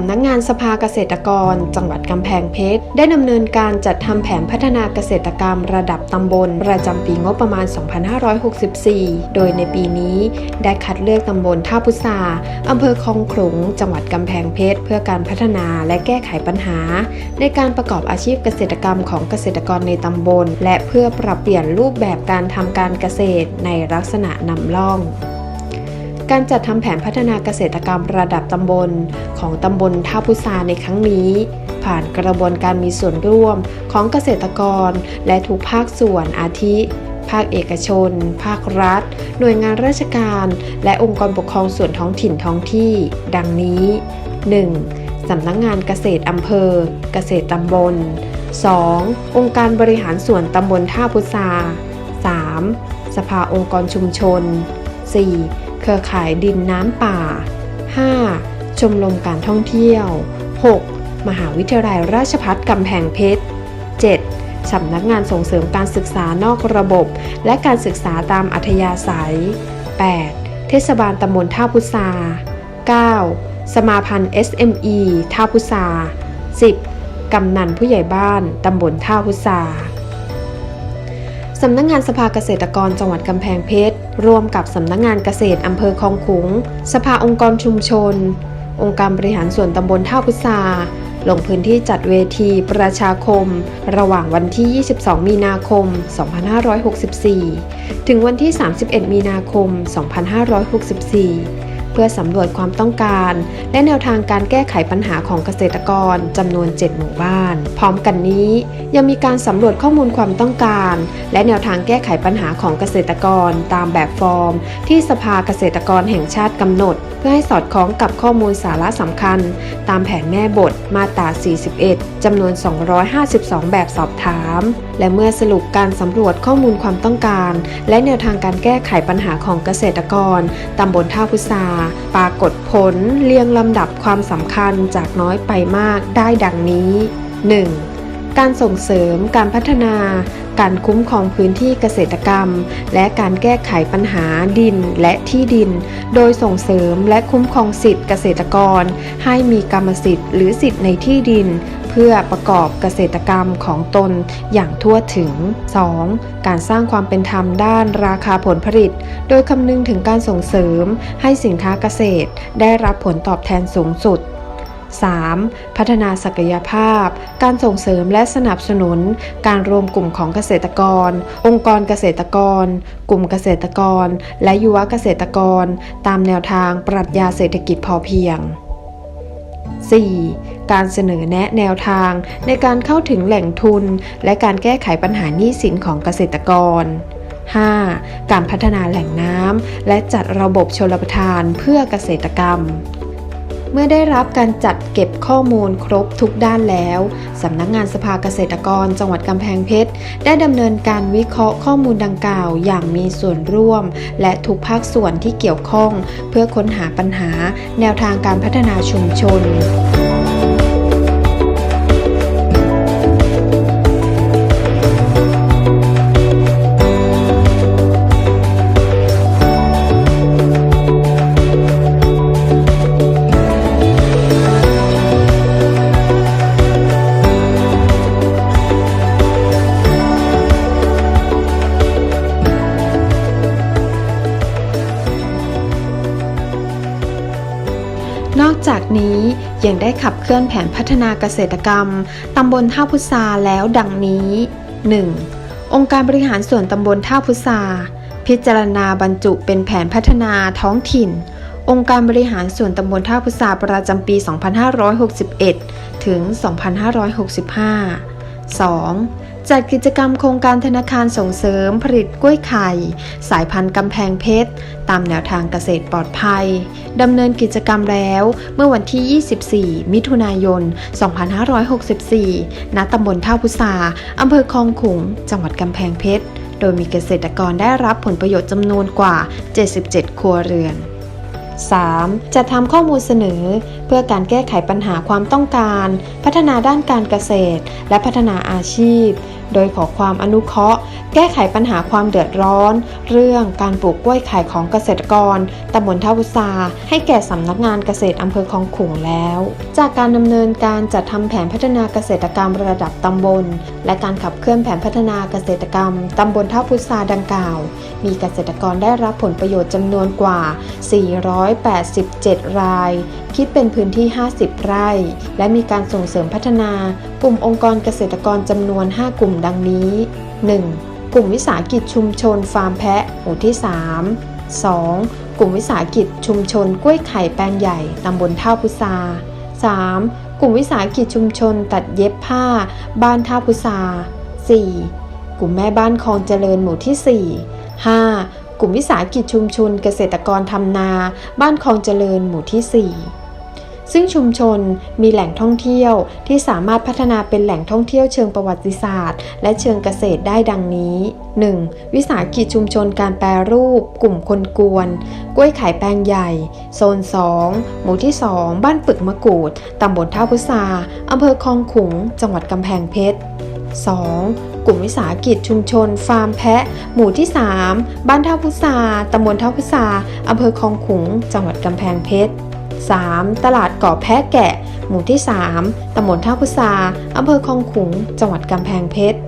ำนักงานสภาเกษตรกร จังหวัดกำแพงเพชร ได้ดำเนินการจัดทำแผนพัฒนาเกษตรกรรมระดับตำบล ประจำปีงบประมาณ 2564 โดยในปีนี้ได้คัดเลือกตำบลท่าพุทราอำเภอคลองขลุง จังหวัดกำแพงเพชร เพื่อการพัฒนาและแก้ไขปัญหา ในการประกอบอาชีพเกษตรกรรมของเกษตรกรในตำบล และเพื่อปรับเปลี่ยนรูปแบบการทำการเกษตรในลักษณะนำร่อง การจัดทำแผนพัฒนาเกษตรกรรมระดับตำบล ของตำบลท่าพุทราในครั้งนี้ ผ่านกระบวนการมีส่วนร่วมของเกษตรกร และทุกภาคส่วนอาทิ ภาคเอกชน ภาครัฐ หน่วยงานราชการ และองค์กรปกครองส่วนท้องถิ่นท้องที่ ดังนี้ 1. สำนักงงานเกษตรอำเภอ เกษตรตำบล 2. องค์การบริหารส่วนตำบลท่าพุทรา 3. สภาองค์กรชุมชน 4. เครือข่ายดินน้ำป่า 5. ชมรมการท่องเที่ยว 6. มหาวิทยาลัยราชภัฏกำแพงเพชร 7. สำนักงานส่งเสริมการศึกษานอกระบบ และการศึกษาตามอัธยาศัย 8. เทศบาลตำบลท่าพุทรา 9. สมาพันธ์ SME ท่าพุทรา 10. กำนันผู้ใหญ่บ้านตำบลท่าพุทราสำนักงานสภาเกษตรกรจังหวัดกำแพงเพชร ร่วมกับสำนักงานเกษตรอำเภอคลองขุง สภาองค์กรชุมชน องค์การบริหารส่วนตำบลท่าพุทราลงพื้นที่จัดเวทีประชาคม ระหว่างวันที่ 22 มีนาคม 2564 ถึงวันที่ 31 มีนาคม 2564 เพื่อสำรวจความต้องการ และแนวทางการแก้ไขปัญหาของเกษตรกรจำนวน 7 หมู่บ้าน พร้อมกันนี้ยังมีการสำรวจข้อมูลความต้องการ และแนวทางแก้ไขปัญหาของเกษตรกรตามแบบฟอร์ม ที่สภาเกษตรกรแห่งชาติกำหนด เพื่อให้สอดคล้องกับข้อมูลสาระสำคัญ ตามแผนแม่บทมาตรา 41จำนวน 252 แบบสอบถาม และเมื่อสรุปการสำรวจข้อมูลความต้องการ และแนวทางการแก้ไขปัญหาของเกษตรกรตำบลท่าพุทราปรากฏผลเรียงลำดับความสำคัญจากน้อยไปมากได้ดังนี้ 1. การส่งเสริมการพัฒนา การคุ้มครองพื้นที่เกษตรกรรม และการแก้ไขปัญหาดินและที่ดิน โดยส่งเสริมและคุ้มครองสิทธิเกษตรกร ให้มีกรรมสิทธิ์หรือสิทธิ์ในที่ดิน เพื่อประกอบเกษตรกรรมของตนอย่างทั่วถึง 2. การสร้างความเป็นธรรมด้านราคาผลผลิต โดยคำนึงถึงการส่งเสริมให้สินค้าเกษตร ได้รับผลตอบแทนสูงสุด 3. พัฒนาศักยภาพ การส่งเสริมและสนับสนุน การรวมกลุ่มของเกษตรกร องค์กรเกษตรกร กลุ่มเกษตรกร และยุวเกษตรกร ตามแนวทางปรัชญาเศรษฐกิจพอเพียง 4. การเสนอแนะแนวทางในการเข้าถึงแหล่งทุน และการแก้ไขปัญหาหนี้สินของเกษตรกร 5. การพัฒนาแหล่งน้ำและจัดระบบชลประทานเพื่อเกษตรกรรม เมื่อได้รับการจัดเก็บข้อมูลครบทุกด้านแล้วสำนักงานสภาเกษตรกร จังหวัดกำแพงเพชร ได้ดำเนินการวิเคราะห์ข้อมูลดังกล่าว อย่างมีส่วนร่วม และทุกภาคส่วนที่เกี่ยวข้อง เพื่อค้นหาปัญหา แนวทางการพัฒนาชุมชนน ยังได้ขับเคลื่อนแผนพัฒนาเกษตรกรรม ตำบลท่าพุทราแล้วดังนี้ 1. องค์การบริหารส่วนตำบลท่าพุทราพิจารณาบรรจุเป็นแผนพัฒนาท้องถิ่น องค์การบริหารส่วนตำบลท่าพุทราประจำปี 2561 ถึง 2565 2. จัดกิจกรรมโครงการธนาคารส่งเสริมผลิตกล้วยไข่ สายพันธุ์กำแพงเพชร ตามแนวทางเกษตรปลอดภัยดำเนินกิจกรรมแล้วเมื่อวันที่ 24 มิถุนายน 2564 ณ ตำบลท่าพุทราอำเภอคลองขุง จังหวัดกำแพงเพชร โดยมีเกษตรกรได้รับผลประโยชน์จำนวนกว่า 77 ครัวเรือน 3. จะทำข้อมูลเสนอ เพื่อการแก้ไขปัญหาความต้องการ พัฒนาด้านการเกษตร และพัฒนาอาชีพ โดยขอความอนุเคราะห์ แก้ไขปัญหาความเดือดร้อน เรื่องการปลูกกล้วยไข่ของเกษตรกรตำบลท่าพุทราให้แก่สำนักงานเกษตรอำเภอคลองขุงแล้ว จากการดำเนินการจัดทำแผนพัฒนาเกษตรกรรมระดับตำบล และการขับเคลื่อนแผนพัฒนาเกษตรกรรมตำบลท่าพุทราดังกล่าว มีเกษตรกรได้รับผลประโยชน์จำนวนกว่า 487 ราย คิดเป็นพื้นที่ 50 ไร่ และมีการส่งเสริมพัฒนา กลุ่มองค์กรเกษตรกรจำนวน 5 กลุ่มดังนี้ 1. กลุ่มวิสาหกิจชุมชนฟาร์มแพะหมู่ที่ 3 2. กลุ่มวิสาหกิจชุมชนกล้วยไข่แปลงใหญ่ตำบลท่าพุทรา 3. กลุ่มวิสาหกิจชุมชนตัดเย็บผ้า บ้านท่าพุทรา 4. กลุ่มแม่บ้านคลองเจริญหมู่ที่ 4 5. กลุ่มวิสาหกิจชุมชนเกษตรกรทำนา บ้านคลองเจริญหมู่ที่ 4 ซึ่งชุมชนมีแหล่งท่องเที่ยวที่สามารถพัฒนาเป็นแหล่งท่องเที่ยวเชิงประวัติศาสตร์ และเชิงเกษตรได้ดังนี้ 1. วิสาหกิจชุมชนการแปรรูป กลุ่มคนกวน กล้วยไข่แปลงใหญ่ โซน 2 หมู่ที่ 2 บ้านปึกมะกรูด ตำบลท่าพุทราอำเภอคลองขุง จังหวัดกำแพงเพชร 2. กลุ่มวิสาหกิจชุมชน ฟาร์มแพะ หมู่ที่ 3 บ้านท่าพุทราตำบลท่าพุทราอำเภอคลองขุง จังหวัดกำแพงเพชร 3. ตลาดเกาะแพะแกะ หมู่ที่ 3ตำบลท่าพุทราอำเภอคลองขุง จังหวัดกำแพงเพชร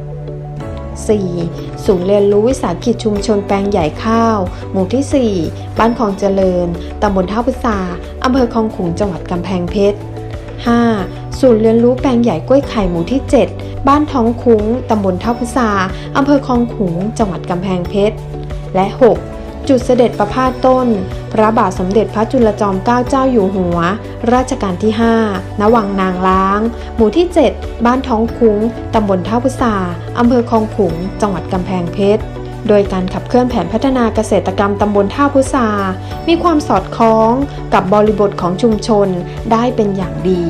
4. ศูนย์เรียนรู้วิสาหกิจชุมชนแปลงใหญ่ข้าว หมู่ที่ 4 บ้านคลองเจริญ ตำบลท่าพุทราอำเภอคลองขุง จังหวัดกำแพงเพชร 5. ศูนย์เรียนรู้แปลงใหญ่กล้วยไข่หมู่ที่ 7 บ้านท้องคุ้ง ตำบลท่าพุทราอำเภอคลองขุง จังหวัดกำแพงเพชร และ 6. จุดเสด็จประพาสต้น พระบาทสมเด็จพระจุลจอมเกล้าเจ้าอยู่หัวรัชกาลที่ 5 ณ วังนางล้าง หมู่ที่ 7 บ้านท้องคุ้ง ตำบลท่าพุทราอำเภอคลองขุง จังหวัดกำแพงเพชร โดยการขับเคลื่อนแผนพัฒนาเกษตรกรรมตำบลท่าพุทรามีความสอดคล้องกับบริบทของชุมชนได้เป็นอย่างดี